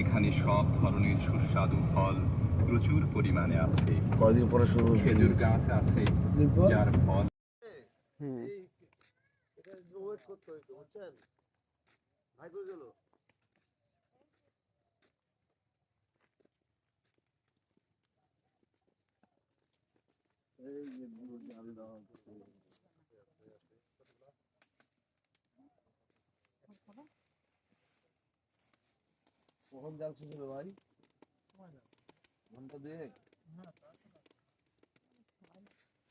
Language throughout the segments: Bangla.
এখানে সব ধরনের সুস্বাদু ফল প্রচুর পরিমাণে আছে। কয়দিন পরে শুরু খেজুর গাছ আছে যার ফল এই যে বুড়ো জাল দেওয়া হচ্ছে। কখন জাল শেষ ভাই? ঘণ্টা দুয়েক?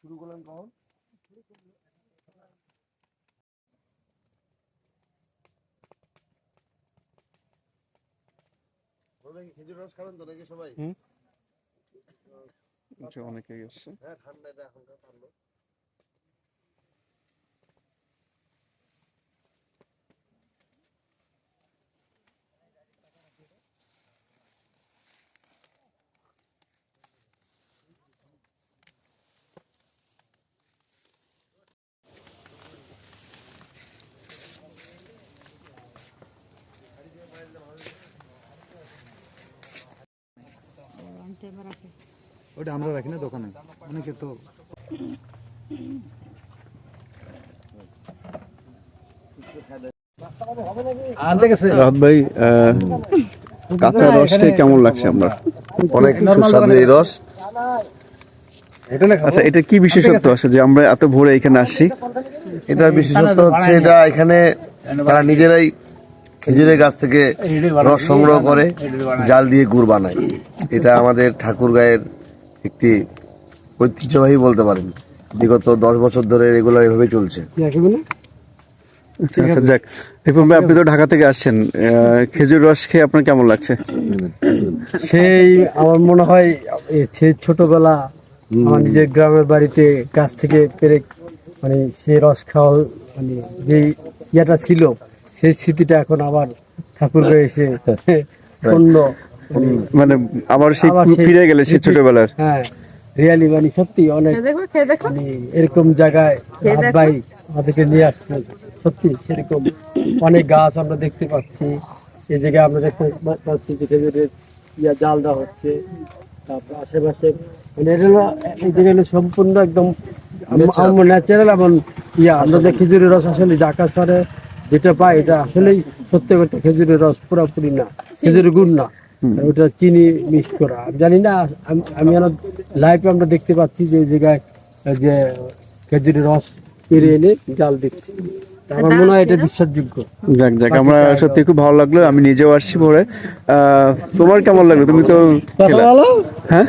শুরু করলেন কখন? ওরা কি খেজুর রস খাবেন তো নাকি সবাই? অনেকে অনেকেই আসছে হ্যাঁ ঠান্ডা এটা এখনকার ঠান্ডা। ওটা আমরা রাখি না দোকানে। অনেকে তো রাহাত ভাই কাঁচা রস খেয়ে কেমন লাগছে আমরা অনেক সুস্বাদু এই রস। আচ্ছা এটা কি বিশেষত্ব আছে যে আমরা এত ভোরে এখানে আসছি? এটার বিশেষত্ব হচ্ছে এটা এখানে তারা নিজেরাই খেজুরের গাছ থেকে রস সংগ্রহ করে জাল দিয়ে গুড় বানায়। এটা আমাদের ঠাকুর গায়ের একটি ঐতিহ্যবাহী বলতে পারেন। বিগত দশ বছর ধরে রেগুলার এভাবে চলছে। আচ্ছা আচ্ছা যাক। দেখুন ভাই আপনি তো ঢাকা থেকে আসছেন। খেজুর রস খেয়ে আপনার কেমন লাগছে? সেই আমার মনে হয় সেই ছোটবেলা আমার নিজের গ্রামের বাড়িতে গাছ থেকে পেরে মানে সেই রস খাওয়া মানে যে ইয়েটা ছিল সেই স্মৃতিটা এখন আবার ঠাকুর এসে অন্য মানে আবার সেই ফিরে গেলে সেই ছোটবেলার। হ্যাঁ রিয়ালি মানে সত্যি অনেক মানে এরকম জায়গায় ভাই আমাদেরকে নিয়ে আসছে। সত্যি সেরকম অনেক গাছ আমরা দেখতে পাচ্ছি। এই জায়গায় আমরা দেখতে পাচ্ছি যে খেজুরের ইয়া জাল দেওয়া হচ্ছে। তারপর আশেপাশে মানে এটা এই জায়গায় হলো সম্পূর্ণ একদম ন্যাচারাল এমন ইয়া আমরা যে খেজুরের রস আসলে ঢাকা শহরে যেটা পাই এটা আসলেই সত্যি করতে খেজুরের রস পুরোপুরি না খেজুরের গুড় না। ওটা চিনি মিক্স করা। আমি জানি না আমি- আমি আমার লাইফে আমরা দেখতে পাচ্ছি যে জায়গায় যে খেজুরের রস পেরে এনে জাল দিচ্ছি। আমার মনে হয় এটা বিশ্বাসযোগ্য। যাক যাক আমরা সত্যি খুব ভালো লাগল আমি নিজেও আসছি ভোরে। আহ, তোমার কেমন লাগল? তুমি তো কথা হ্যাঁ?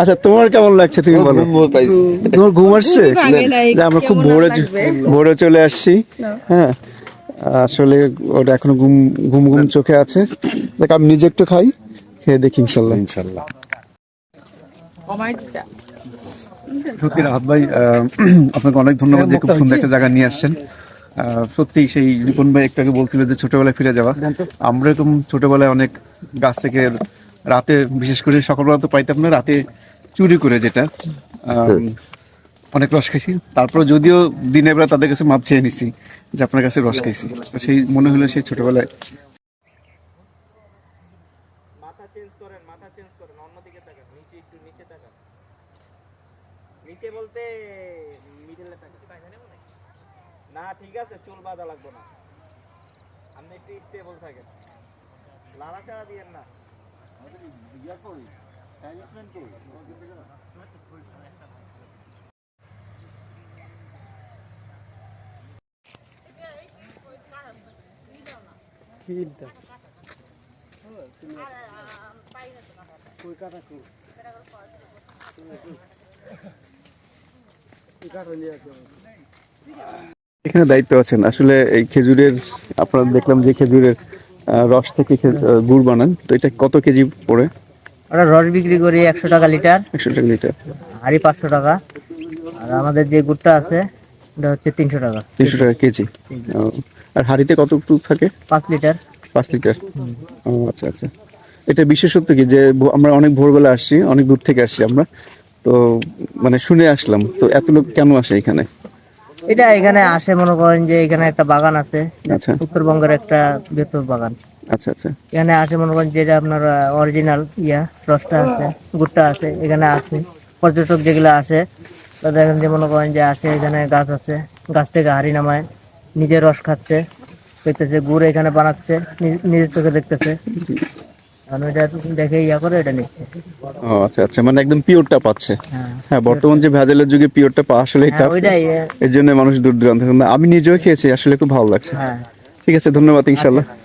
আচ্ছা তোমার কেমন লাগছে তুমি বলো? তোমার ঘুম আসছে? আমরা খুব ভোরে ভোরে চলে আসছি। হ্যাঁ আসলে ওটা এখনও ঘুম ঘুম ঘুম চোখে আছে। দেখ আমি নিজে একটু খাই খেয়ে দেখি ইনশাল্লাহ। ইনশাল্লাহ। সত্যি রাহাত ভাই আহ, আপনাকে অনেক ধন্যবাদ যে খুব সুন্দর একটা জায়গা নিয়ে আসছেন। আহ, সত্যি সেই রিপন ভাই একটু আগে বলছিল যে ছোটবেলায় ফিরে যাওয়া। আমরা এরকম ছোটবেলায় অনেক গাছ থেকে রাতে বিশেষ করে সকালবেলা তো পাইতাম না রাতে চুরি করে যেটা। অনেক রস খাইছি। তারপর যদিও দিনের বেলা তাদের কাছে মাপ চেয়ে নিছি যে আপনার কাছে রস খাইছি। তো সেই মনে হলো সেই ছোটবেলায়। মাথা চেঞ্জ করেন মাথা চেঞ্জ করেন অন্যদিকে তাকান নিচে একটু নিচে তাকান। নিচে বলতে মিডলে না ঠিক আছে চুল বাঁধা লাগবে না। আপনি একটু স্টেবল থাকেন। লাড়াচাড়া দিয়েন না। এখানে দায়িত্ব আছেন। আসলে এই খেজুরের আপনারা দেখলাম যে খেজুরের রস থেকে গুড় বানান। তো এটা কত কেজি পড়ে? আমরা রস বিক্রি করি একশো টাকা লিটার। একশো টাকা লিটার। হাড়ি পাঁচশো টাকা। আর আমাদের যে গুড়টা আছে ওটা হচ্ছে তিনশো টাকা। তিনশো টাকা কেজি। আর হাঁড়িতে কত দুধ থাকে? পাঁচ লিটার। পাঁচ লিটার। ও আচ্ছা আচ্ছা। এটা বিশেষত্ব কি যে আমরা অনেক ভোরবেলা আসছি অনেক দূর থেকে আসছি আমরা। তো মানে শুনে আসলাম। তো এত লোক কেন আসে এখানে? এটা এখানে আসে মনে করেন যে এখানে একটা বাগান আছে আচ্ছা। উত্তরবঙ্গের একটা বৃহত্তর বাগান। আচ্ছা আচ্ছা। এখানে আসে মনে করেন যেটা আপনার অরিজিনাল ইয়া রসটা আছে গুড়টা আছে এখানে আসে। পর্যটক যেগুলো আসে তো দেখেন যে মনে করেন যে আসে এখানে গাছ আছে গাছ থেকে হাড়ি নামায় নিজে রস খাচ্ছে দেখতেছে গুড় এখানে বানাচ্ছে নিজের চোখে দেখতেছে। দেখে ইয়া করে এটা নিচ্ছে। ও আচ্ছা আচ্ছা মানে একদম পিওরটা পাচ্ছে। হ্যাঁ। হ্যাঁ বর্তমান যে ভেজালের যুগে পিওরটা পাওয়া আসলে হ্যাঁ, ওইটাই এর জন্য মানুষ দূর দূরান্ত আমি নিজেও খেয়েছি আসলে খুব ভালো লাগছে। হ্যাঁ। ঠিক আছে ধন্যবাদ ইনশাল্লাহ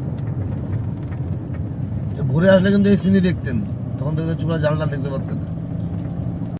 ভোরে আসলে কিন্তু এই সিনি দেখতেন। তখন দেখতে চূড়া জাল ডাল দেখতে পারতেন